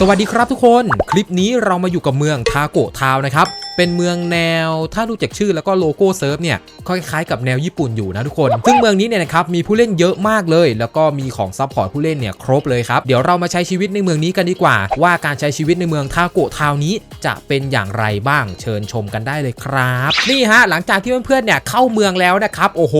สวัสดีครับทุกคน คลิปนี้เรามาอยู่กับเมืองทาโกะทาวน์นะครับ เป็นเมืองแนวถ้าดูจากชื่อแล้วก็โลโก้เซิร์ฟเนี่ยคล้ายๆกับแนวญี่ปุ่นอยู่นะทุกคน ซึ่งเมืองนี้เนี่ยนะครับมีผู้เล่นเยอะมากเลย แล้วก็มีของซัพพอร์ตผู้เล่นเนี่ยครบเลยครับ เดี๋ยวเรามาใช้ชีวิตในเมืองนี้กันดีกว่า ว่าการใช้ชีวิตในเมืองทาโกะทาวนี้จะเป็นอย่างไรบ้างเชิญชมกันได้เลยครับนี่ฮะหลังจากที่เพื่อนๆเนี่ยเข้าเมืองแล้วนะครับโอ้โห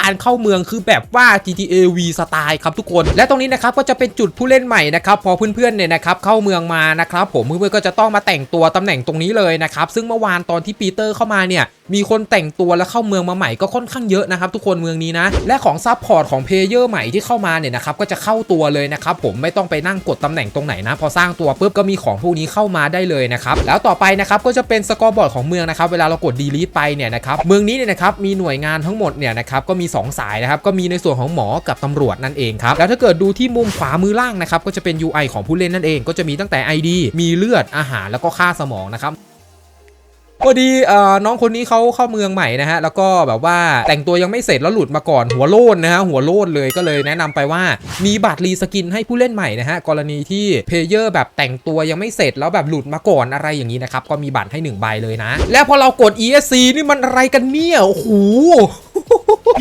การเข้าเมืองคือแบบว่า GTA V สไตล์ครับทุกคน และตรงนี้นะครับก็จะเป็นจุดผู้เล่นใหม่นะครับพอเพื่อนๆเนี่ยนะครับเข้าเมืองมานะครับผมเพื่อนๆก็จะต้องมาแต่งตัวตำแหน่งตรงนี้เลยนะครับซึ่งเมื่อวานตอนที่ปีเตอร์เข้ามาเนี่ยมีคนแต่งตัวแล้วเข้าเมืองมาใหม่ก็ค่อนข้างเยอะนะครับทุกคนเมืองนี้นะ และของซับพอร์ตของเพลเยอร์ใหม่ที่เข้ามาเนี่ยนะครับก็จะเข้าตัวเลยนะครับผมไม่ต้องไปนั่งกดตำแหน่งตรงไหนนะ พอสร้างตัวปุ๊บก็มีของพวกนี้เข้ามาได้เลยนะครับแล้วต่อไปนะครับก็จะเป็นสกอร์บอร์ดของเมืองนะครับเวลาเรากด delete ไปเนี่ยนะครับเมืองนี้เนี่ยนะครับมีหน่วยงานทั้งหมดเนี่ยนะครับก็มี 2 สายนะครับก็มีในส่วนของหมอกับตำรวจนั่นเองครับแล้วถ้าเกิดดูที่มุมขวามือล่างนะครับก็จะเป็น UI ของผู้เล่นนั่นเองก็จะมีตั้งแต่ ID มีเลือดอาหารแล้วก็ค่าสมองนะครับ พอดีเอ่อน้องคนนี้เขาเข้าเมืองใหม่นะฮะแล้วก็แบบว่าแต่งตัวยังไม่เสร็จแล้วหลุดมาก่อนหัวโลนนะฮะหัวโลนเลยก็เลยแนะนำไปว่ามีบัตรรีสกินให้ผู้เล่นใหม่นะฮะกรณีที่เพลเยอร์แบบแต่งตัวยังไม่เสร็จแล้วแบบหลุดมาก่อนอะไรอย่างนี้นะครับก็มีบัตรให้1ใบเลยนะ แล้วพอเรากด ESC นี่มันอะไรกันเนี่ยโอ้โห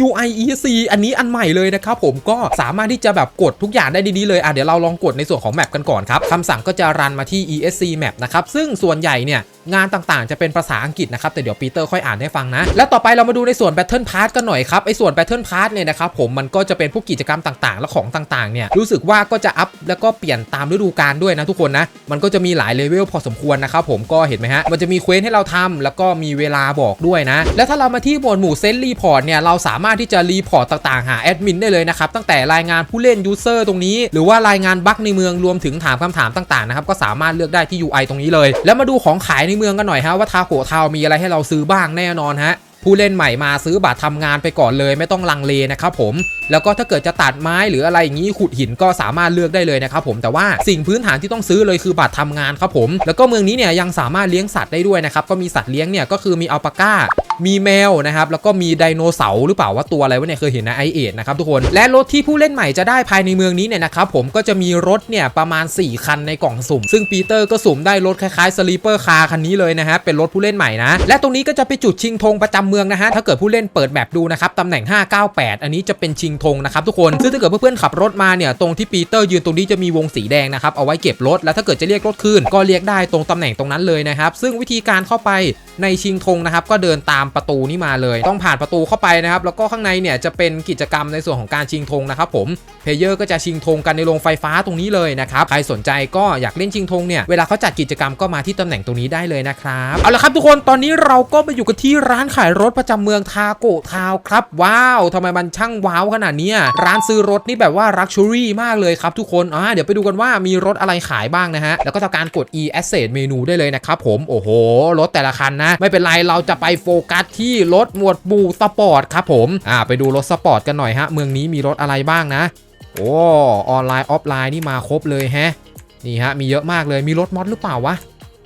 UI ESC อันนี้อันใหม่เลยนะครับผมก็สามารถที่จะแบบกดทุกอย่างได้ดีๆเลยอะเดี๋ยวเราลองกดในส่วนของแมปกันก่อนครับคำสั่งก็จะรันมาที่ ESC Map นะครับซึ่งส่วนใหญ่เนี่ย งานต่างๆ จะเป็นภาษาอังกฤษนะครับแต่เดี๋ยวปีเตอร์ค่อยอ่านให้ฟังนะ แล้วต่อไปเรามาดูในส่วน Battle Pass กันหน่อยครับไอ้ส่วน Battle Pass เนี่ยนะครับผมมันก็จะเป็นพวกกิจกรรมต่างๆ และของต่างๆเนี่ยรู้สึกว่าก็จะอัพแล้วก็เปลี่ยนตามฤดูกาลด้วยนะทุกคนนะมันก็จะมีหลายเลเวลพอสมควรนะครับผมก็เห็นไหมฮะมันจะมีเควสให้เราทำแล้วก็มีเวลาบอกด้วยนะ แล้วถ้าเรามาที่หมวดหมู่เซนรีพอร์ตเนี่ยเราสามารถที่จะรีพอร์ตต่างๆหาแอดมินได้เลยนะครับตั้งแต่รายงานผู้เล่นยูเซอร์ตรงนี้ หรือว่ารายงานบั๊กในเมืองรวมถึงถามคำถามต่างๆนะครับก็สามารถเลือกได้ที่ UI ตรงนี้เลย แล้วมาดูของขายในเมืองกันหน่อยฮะว่าทาโขทาวมีอะไรให้เราซื้อบ้างแน่นอนฮะผู้เล่นใหม่มาซื้อบัตรทำงานไปก่อนเลยไม่ต้องลังเลนะครับผม แล้วก็ถ้าเกิดจะตัดไม้หรืออะไรอย่างนี้ขุดหินก็สามารถเลือกได้เลยนะครับผมแต่ว่าสิ่งพื้นฐานที่ต้องซื้อเลยคือบัตรทำงานครับผม แล้วก็เมืองนี้เนี่ยยังสามารถเลี้ยงสัตว์ได้ด้วยนะครับก็มีสัตว์เลี้ยงเนี่ยก็คือมีอัลปาก้า มีแมวนะครับแล้วก็มีไดโนเสาร์หรือเปล่าว่าตัวอะไรวะเนี่ยเคยเห็นนะไอเอทนะครับทุกคนและรถที่ผู้เล่นใหม่จะได้ภายในเมืองนี้เนี่ยนะครับผมก็จะมีรถเนี่ยประมาณ 4 คันในกล่องสุ่ม ซึ่งปีเตอร์ก็สุ่มได้รถคล้ายๆสลีปเปอร์คาร์คันนี้เลยนะฮะเป็นรถผู้เล่นใหม่นะและตรงนี้ก็จะไปจุดชิงธงประจำเมืองนะฮะถ้าเกิดผู้เล่นเปิดแบบดูนะครับตำแหน่ง 598 อันนี้จะเป็นชิงธงนะครับทุกคนซึ่งถ้าเกิดเพื่อนๆขับรถมาเนี่ยตรงที่ปีเตอร์ยืนตรงนี้จะมีวงสีแดงนะครับเอาไว้เก็บรถแล้วถ้าเกิดจะเรียกรถคืนก็เรียกได้ตรงตำแหน่งตรงนั้นเลยนะครับซึ่งวิธีการเข้าไป ในชิงธงนะครับก็เดินตามประตูนี้มาเลย ต้องผ่านประตูเข้าไปนะครับแล้วก็ข้างในเนี่ยจะเป็นกิจกรรมในส่วนของการชิงธงนะครับผมเพลเยอร์ก็จะชิงธงกันในโรงไฟฟ้าตรงนี้เลยนะครับใครสนใจก็อยากเล่นชิงธงเนี่ยเวลาเขาจัดกิจกรรมก็มาที่ตำแหน่งตรงนี้ได้เลยนะครับเอาละครับทุกคนตอนนี้เราก็มาอยู่กันที่ร้านขายรถประจำเมืองทาโกทาวครับว้าวทำไมมันช่างว้าวขนาดนี้ร้านซื้อรถนี่แบบว่ารักชูรี่มากเลยครับทุกคนอ่าเดี๋ยวไปดูกันว่ามีรถอะไรขายบ้างนะฮะแล้วก็ทำการกด e asset เมนูได้เลยนะครับผมโอ้โหรถแต่ละคันนะไม่เป็นไรเราจะไปโฟกัสที่รถหมวดหมู่สปอร์ตครับผมอ่าไปดูรถสปอร์ตกันหน่อยฮะเมืองนี้มีรถอะไรบ้างนะ โอ้ออนไลน์ออฟไลน์นี่มาครบเลยแฮะนี่ฮะมีเยอะมากเลยมีรถมอดหรือเปล่าวะ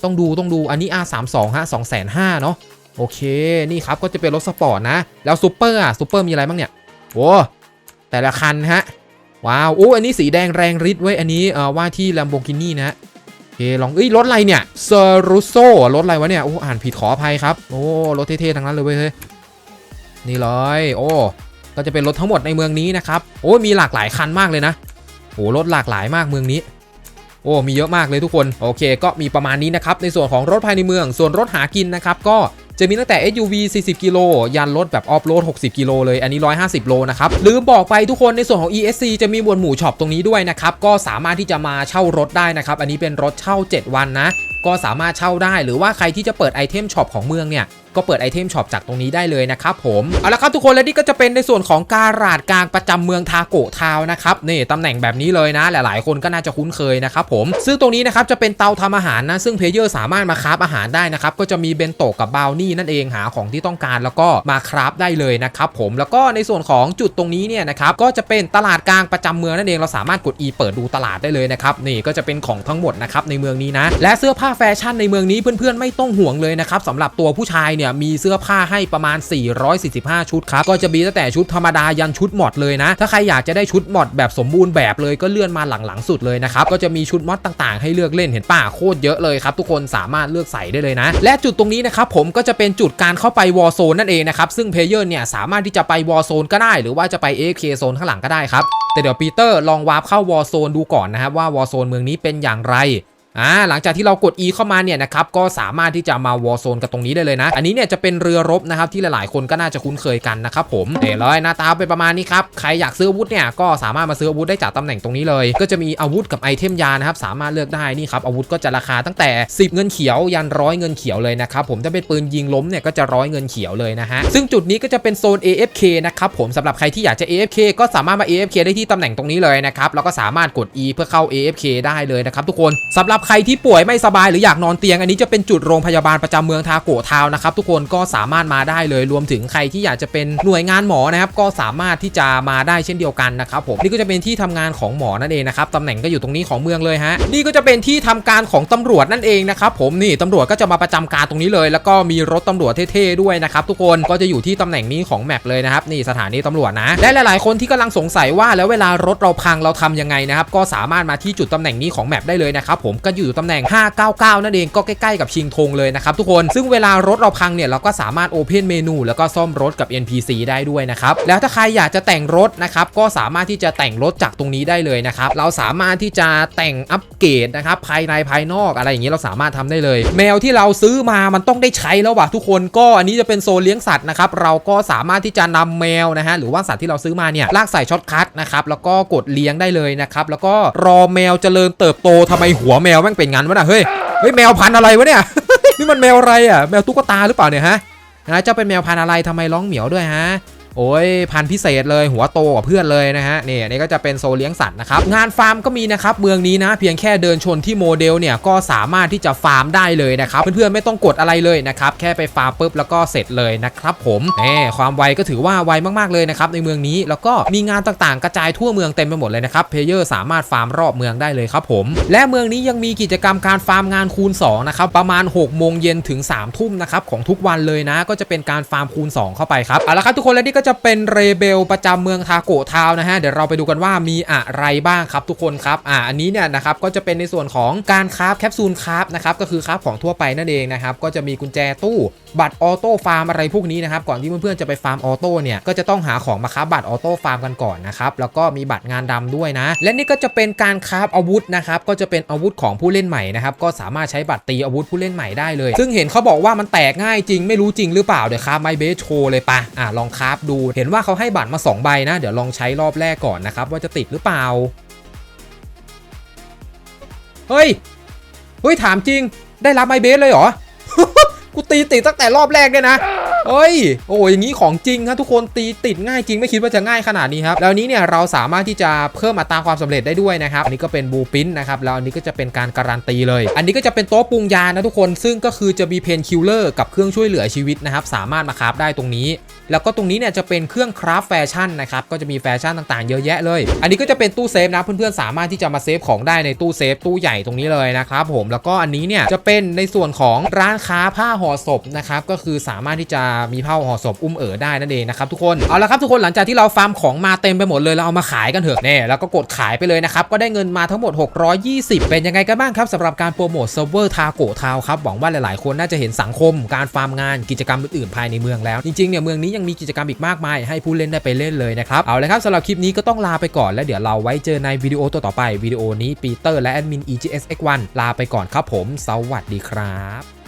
ต้องดูต้องดูอันนี้ R32 ฮะ2 5 0 0เนาะโอเคนี่ครับก็จะเป็นรถสปอร์ตนะ แล้วซูเปอร์อะซูเปอร์มีอะไรบ้างเนี่ยโอ้แต่ละคันฮะว้าวโอ้อันนี้สีแดงแรงฤทธิ์เว้ยอันนี้เอ่อว่าที่ Lamborghini นะ เคลองเอ้ยรถอะไรเนี่ยเซอร์รุโซรถอะไรวะเนี่ยโอ้อ่านผิดขออภัยครับ โอ้รถเท่ๆทั้งนั้นเลยเว้ยเฮ้ยนี่เลยโอ้ก็จะเป็นรถทั้งหมดในเมืองนี้นะครับโอ้มีหลากหลายคันมากเลยนะโอ้รถหลากหลายมากเมืองนี้โอ้มีเยอะมากเลยทุกคนโอเค ก็มีประมาณนี้นะครับในส่วนของรถภายในเมือง ส่วนรถหากินนะครับก็ จะมีตั้งแต่ SUV 40 กิโลยันรถแบบออฟโรด 60 กิโลเลย อันนี้ 150 โลนะครับ ลืมบอกไปทุกคนในส่วนของ ESC จะมีหมวดหมู่ช็อปตรงนี้ด้วยนะครับ ก็สามารถที่จะมาเช่ารถได้นะครับ อันนี้เป็นรถเช่า 7 วันนะ ก็สามารถเช่าได้หรือว่าใครที่จะเปิดไอเทมช็อปของเมืองเนี่ยก็เปิดไอเทมช็อปจากตรงนี้ได้เลยนะครับผมเอาละครับทุกคนและนี่ก็จะเป็นในส่วนของการาดกลางประจำเมืองทาโกะทาวนะครับนี่ตำแหน่งแบบนี้เลยนะหลายๆ คนก็น่าจะคุ้นเคยนะครับผมซึ่งตรงนี้นะครับจะเป็นเตาทำอาหารนะซึ่งเพลเยอร์สามารถมาคราฟอาหารได้นะครับก็จะมีเบนโตะกับบาวนี่นั่นเองหาของที่ต้องการแล้วก็มาคราฟได้เลยนะครับผมแล้วก็ในส่วนของจุดตรงนี้เนี่ยนะครับก็จะเป็นตลาดกลางประจำเมืองนั่นเองเราสามารถกด E เปิดดูตลาดได้เลยนะครับนี่ก็จะเป็นของทั้งหมดนะครับในเมืองนี้นะและเสื้อผ้าแฟชั่นในเมืองนี้เพื่อนๆไม่ต้องห่วงเลยนะครับสำหรับตัวผู้ชายเนี่ยมีเสื้อผ้าให้ประมาณ 445 ชุดครับก็จะมีตั้งแต่ชุดธรรมดายันชุดมอดเลยนะ ถ้าใครอยากจะได้ชุดมอดแบบสมบูรณ์แบบเลยก็เลื่อนมาหลังๆสุดเลยนะครับก็จะมีชุดมอดต่างๆให้เลือกเล่นเห็นป่ะโคตรเยอะเลยครับทุกคนสามารถเลือกใส่ได้เลยนะ และจุดตรงนี้นะครับผมก็จะเป็นจุดการเข้าไปวอ r z โซนนั่นเองนะครับซึ่งเพลเยอร์เนี่ยสามารถที่จะไปวอ r z โซนก็ได้ หรือว่าจะไป AFK โซนข้างหลังก็ได้ครับแต่เดี๋ยวปีเตอร์ลองวาร์ปเข้าวอโซนดูก่อนนะครับว่าวอโซนเมืองนี้เป็นอย่างไร อ่าหลังจากที่เรากด E เข้ามาเนี่ยนะครับก็สามารถที่จะมาวอ r z โซนกับตรงนี้ได้เลยนะ อันนี้เนี่ยจะเป็นเรือรบนะครับที่หลายๆคนก็น่าจะคุ้นเคยกันนะครับผมเดี๋ยวเลยหน้าตาเป็นประมาณนี้ครับใครอยากซื้ออาวุธเนี่ยก็สามารถมาซื้ออาวุธได้จากตำแหน่งตรงนี้เลย ก็จะมีอาวุธกับไอเทมยานะครับสามารถเลือกได้นี่ครับอาวุธก็จะราคาตั้งแต่ 10 เงินเขียวยันร้อยเงินเขียวเลยนะครับผมถ้าเป็นปืนยิงล้มเนี่ยก็จะร้อยเงินเขียวเลยนะฮะซึ่งจุดนี้ก็จะเป็นโซน AFK นะครับผมสำหรับใครที่อยากจะ AFK ก็สามารถมา AFK ได้ที่ตำแหน่งตรงนี้เลยนะครับแล้วก็สามารถกด E เพื่อเข้า AFK ได้เลยนะครับทุกคนสำหรับใครที่ป่วยไม่สบายหรืออยากนอนเตียง อันนี้จะเป็นจุดโรงพยาบาลประจำเมืองทาโกทาวนะครับทุกคนก็สามารถมาได้เลยรวมถึงใครที่อยากจะเป็นหน่วยงานหมอนะครับก็สามารถที่จะมาได้เช่นเดียวกันนะครับผมนี่ก็จะเป็นที่ทำงานของหมอนั่นเองนะครับตำแหน่งก็อยู่ตรงนี้ของเมืองเลยฮะนี่ก็จะเป็นที่ทำการของตำรวจนั่นเองนะครับผมนี่ตำรวจก็จะมาประจำการตรงนี้เลย แล้วก็มีรถตำรวจเท่ๆด้วยนะครับทุกคนก็จะอยู่ที่ตำแหน่งนี้ของแมปเลยนะครับนี่สถานีตำรวจนะและหลาย ๆ คนที่กำลังสงสัยว่าแล้วเวลารถเราพังเราทำยังไงนะครับก็สามารถมาที่จุดตำแหน่งนี้ของแมปได้เลยนะครับผมก็อยู่ตำแหน่ง 599 นั่นเองก็ใกล้ๆกับชิงธงเลยนะครับทุกคนซึ่งเวลารถเราพังเนี่ยเราก็สามารถโอเพนเมนูแล้วก็ซ่อมรถกับ NPC ได้ด้วยนะครับแล้วถ้าใครอยากจะแต่งรถนะครับก็สามารถที่จะแต่งรถจากตรงนี้ได้เลยนะครับเราสามารถที่จะแต่งอัปเกรดนะครับภายในภายนอกอะไรอย่างนี้เราสามารถทำได้เลย แมวที่เราซื้อมามันต้องได้ใช้แล้วว่ะทุกคนก็อันนี้จะเป็นโซนเลี้ยงสัตว์นะครับเราก็สามารถที่จะนำแมวนะฮะหรือว่าสัตว์ที่เราซื้อมาเนี่ยลากใส่ช็อตคัทนะครับแล้วก็กดเลี้ยงได้เลยนะครับแล้วก็รอแมวเจริญเติบโตทำไมหัวแมวแม่งเป็นงั้นวะนะเฮ้ยเฮ้ยแมวพันอะไรวะเนี่ยนี่มันแมวอะไรอะแมวตุ๊กตาหรือเปล่าเนี่ยฮะนะเจ้าเป็นแมวพันอะไรทำไมร้องเหมียวด้วยฮะ โอ้ยพันธุ์พิเศษเลยหัวโตกว่าเพื่อนเลยนะฮะนี่อันนี่ก็จะเป็นโซเลี้ยงสัตว์นะครับงานฟาร์มก็มีนะครับเมืองนี้นะ เพียงแค่เดินชนที่โมเดลเนี่ยก็สามารถที่จะฟาร์มได้เลยนะครับเพื่อนๆไม่ต้องกดอะไรเลยนะครับแค่ไปฟาร์มปุ๊บแล้วก็เสร็จเลยนะครับผมแหมความไวก็ถือว่าไวมากๆเลยนะครับในเมืองนี้แล้วก็มีงานต่างๆ กระจายทั่วเมืองเต็มไปหมดเลยนะครับเพลเยอร์สามารถฟาร์มรอบเมืองได้เลยครับผม และเมืองนี้ยังมีกิจกรรมการฟาร์มงานคูณ2นะครับประมาณ6โมงเย็นถึง3ทุ่มนะครับของทุกวันเลยนะ ก็จะเป็นการฟาร์มคูณ 2 เข้าไปครับเอาละครับทุกคนและนี่ก็จะเป็นเรเบลประจำเมืองทาโกทาวนะฮะเดี๋ยวเราไปดูกันว่ามีอะไรบ้างครับทุกคนครับอ่าอันนี้เนี่ยนะครับก็จะเป็นในส่วนของการคราฟแคปซูลคราฟนะครับก็คือคราฟของทั่วไปนั่นเองนะครับก็จะมีกุญแจตู้บัตรออโต้ฟาร์มอะไรพวกนี้นะครับก่อนที่เพื่อนๆจะไปฟาร์มออโต้เนี่ยก็จะต้องหาของมาคราฟบัตรออโต้ฟาร์มกันก่อนนะครับแล้วก็มีบัตรงานดำด้วยนะ และนี่ก็จะเป็นการคราฟอาวุธนะครับก็จะเป็นอาวุธของผู้เล่นใหม่นะครับก็สามารถใช้บัตรตีอาวุธผู้เล่นใหม่ได้เลย ซึ่งเห็นเขาบอกว่ามันแตกง่ายจริงไม่รู้จริงหรือเปล่าเดี๋ยวคราฟไมเบสโชเลยปะอ่าลองคราฟดูเห็นว่าเขาให้บัตรมา 2 ใบนะเดี๋ยวลองใช้รอบแรกก่อนนะครับว่าจะติดหรือเปล่า เฮ้ย เฮ้ยถามจริง ได้รับไมเบสเลยเหรอ กูตีติดตั้งแต่รอบแรกเนี่ยนะ เฮ้ย โอ้ยอย่างนี้ของจริงครับทุกคนตีติดง่ายจริงไม่คิดว่าจะง่ายขนาดนี้ครับ แล้วนี้เนี่ยเราสามารถที่จะเพิ่มอัตราความสำเร็จได้ด้วยนะครับ อันนี้ก็เป็นบูปินนะครับ แล้วอันนี้ก็จะเป็นการการันตีเลย อันนี้ก็จะเป็นโต๊ะปรุงยานะทุกคน ซึ่งก็คือจะมีเพนคิลเลอร์กับเครื่องช่วยเหลือชีวิตนะครับ สามารถมาคราฟได้ตรงนี้ แล้วก็ตรงนี้เนี่ยจะเป็นเครื่องคราฟแฟชั่นนะครับ ก็จะมีแฟชั่นต่างๆ เยอะแยะเลย อันนี้ก็จะเป็นตู้เซฟนะเพื่อนๆสามารถที่จะมาเซฟของได้ในตู้เซฟตู้ใหญ่ตรงนี้เลยนะครับผม แล้วก็อันนี้เนี่ยจะเป็นในส่วนของร้านค้าผ้าห่อศพนะครับ ก็คือสามารถที่จะมีผ้าห่อศพอุ้มเอ๋อได้นั่นเองนะครับทุกคนเอาละครับทุกคนหลังจากที่เราฟาร์มของมาเต็มไปหมดเลยเราเอามาขายกันเถอะเนี่ยแล้วก็กดขายไปเลยนะครับก็ได้เงินมาทั้งหมด 620 เป็นยังไงกันบ้างครับสำหรับการโปรโมทเซิร์ฟเวอร์ทาโกทาวครับหวังว่าหลายๆ คนน่าจะเห็นสังคมการฟาร์มงานกิจกรรมอื่นๆภายในเมืองแล้ว จริงๆเนี่ยเมืองนี้ยังมีกิจกรรมอีกมากมาย ให้ผู้เล่นได้ไปเล่นเลยนะครับเอาละครับสำหรับคลิปนี้ก็ต้องลาไปก่อนแล้วเดี๋ยวเราไว้เจอในวิดีโอตัวต่อไปวิดีโอนี้ปีเตอร์และแอดมิน EGSX1 ลาไปก่อนครับผม สวัสดีครับ